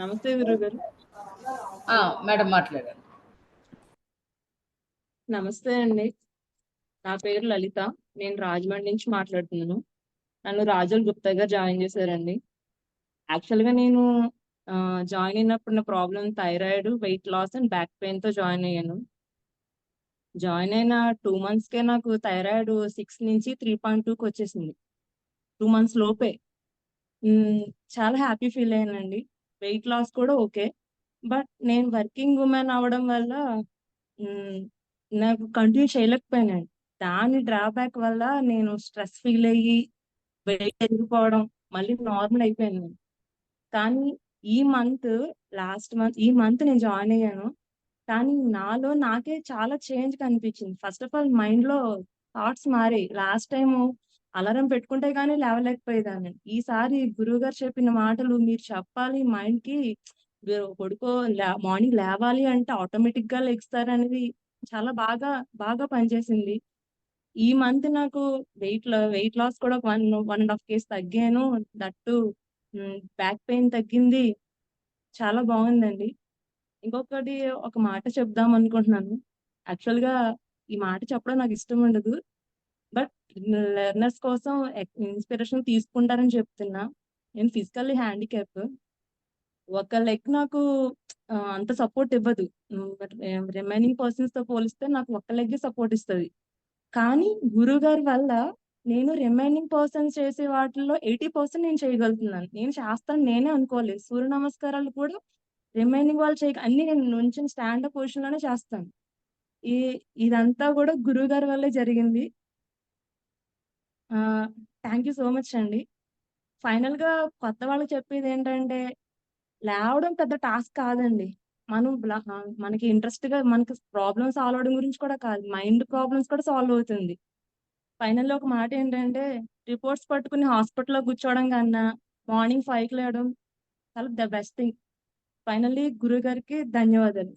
నమస్తే గురుగారు మేడం మాట్లాడండి. నమస్తే అండి. నా పేరు లలిత. నేను రాజమండ్రి నుంచి మాట్లాడుతున్నాను. నన్ను రాజుల్ గుప్తా గారు జాయిన్ చేశారండి. యాక్చువల్గా నేను జాయిన్ అయినప్పుడు నా problem thyroid weight loss and back పెయిన్తో join అయ్యాను. జాయిన్ అయిన టూ మంత్స్ కే నాకు థైరాయిడ్ సిక్స్ నుంచి త్రీ పాయింట్ టూకి వచ్చేసింది. టూ మంత్స్ లోపే. చాలా హ్యాపీ ఫీల్ అయ్యానండి. వెయిట్ లాస్ కూడా ఓకే. బట్ నేను వర్కింగ్ ఉమెన్ అవడం వల్ల నాకు కంటిన్యూ చేయలేకపోయానండి దాని డ్రాబ్యాక్ వల్ల నేను స్ట్రెస్ ఫీల్ అయ్యి వెయిట్ పెరిగిపోవడం మళ్ళీ నార్మల్ అయిపోయాను నేను కానీ ఈ మంత్ లాస్ట్ మంత్ ఈ మంత్ నేను జాయిన్ అయ్యాను. కానీ నాలో నాకే చాలా చేంజ్ కనిపించింది. ఫస్ట్ ఆఫ్ ఆల్ మైండ్లో థాట్స్ మారాయి. లాస్ట్ టైం అలారం పెట్టుకుంటే కానీ లేవలేకపోయేదాన్ని. ఈసారి గురువు గారు చెప్పిన మాటలు మీరు చెప్పాలి మైండ్కి కొడుకో పడుకో మార్నింగ్ లేవాలి అంటే ఆటోమేటిక్గా లెగుస్తారనేది చాలా బాగా బాగా పనిచేసింది. ఈ మంత్ నాకు వెయిట్ వెయిట్ లాస్ కూడా వన్ వన్ అండ్ హాఫ్ కేస్ తగ్గాను. దట్టు బ్యాక్ పెయిన్ తగ్గింది. చాలా బాగుందండి. ఇంకొకటి ఒక మాట చెప్దాం అనుకుంటున్నాను యాక్చువల్గా ఈ మాట చెప్పడం నాకు ఇష్టం ఉండదు. బట్ లెర్నర్స్ కోసం ఇన్స్పిరేషన్ తీసుకుంటారని చెప్తున్నా. నేను ఫిజికల్లీ హ్యాండిక్యాప్. ఒక లెగ్ నాకు అంత సపోర్ట్ ఇవ్వదు. రిమైనింగ్ పర్సన్స్తో పోలిస్తే నాకు ఒక్క లెగ్ సపోర్ట్ ఇస్తుంది. కానీ గురువు గారి వల్ల నేను రిమైనింగ్ పర్సన్స్ చేసే వాటిల్లో ఎయిటీ పర్సెంట్ నేను చేయగలుగుతున్నాను. నేను చేస్తాను నేనే అనుకోలేదు సూర్య నమస్కారాలు కూడా రిమైనింగ్ వాళ్ళు చేయ అన్ని నేను నుంచి స్టాండప్ పొజిషన్లోనే చేస్తాను. ఈ ఇదంతా కూడా గురువు గారి వల్లే జరిగింది. థ్యాంక్ యూ సో మచ్ అండి. ఫైనల్గా కొత్త వాళ్ళకి చెప్పేది ఏంటంటే లేవడం పెద్ద టాస్క్ కాదండి. మనం మనకి ఇంట్రెస్ట్గా మనకి ప్రాబ్లమ్ సాల్వ్ అవడం గురించి కూడా కాదు మైండ్ ప్రాబ్లమ్స్ కూడా సాల్వ్ అవుతుంది. ఫైనల్ ఒక మాట ఏంటంటే రిపోర్ట్స్ పట్టుకుని హాస్పిటల్లో కూర్చోవడం కన్నా మార్నింగ్ ఫైవ్కి లేవడం చాలా ద బెస్ట్ థింగ్ ఫైనల్లీ గురువు గారికి ధన్యవాదాలు.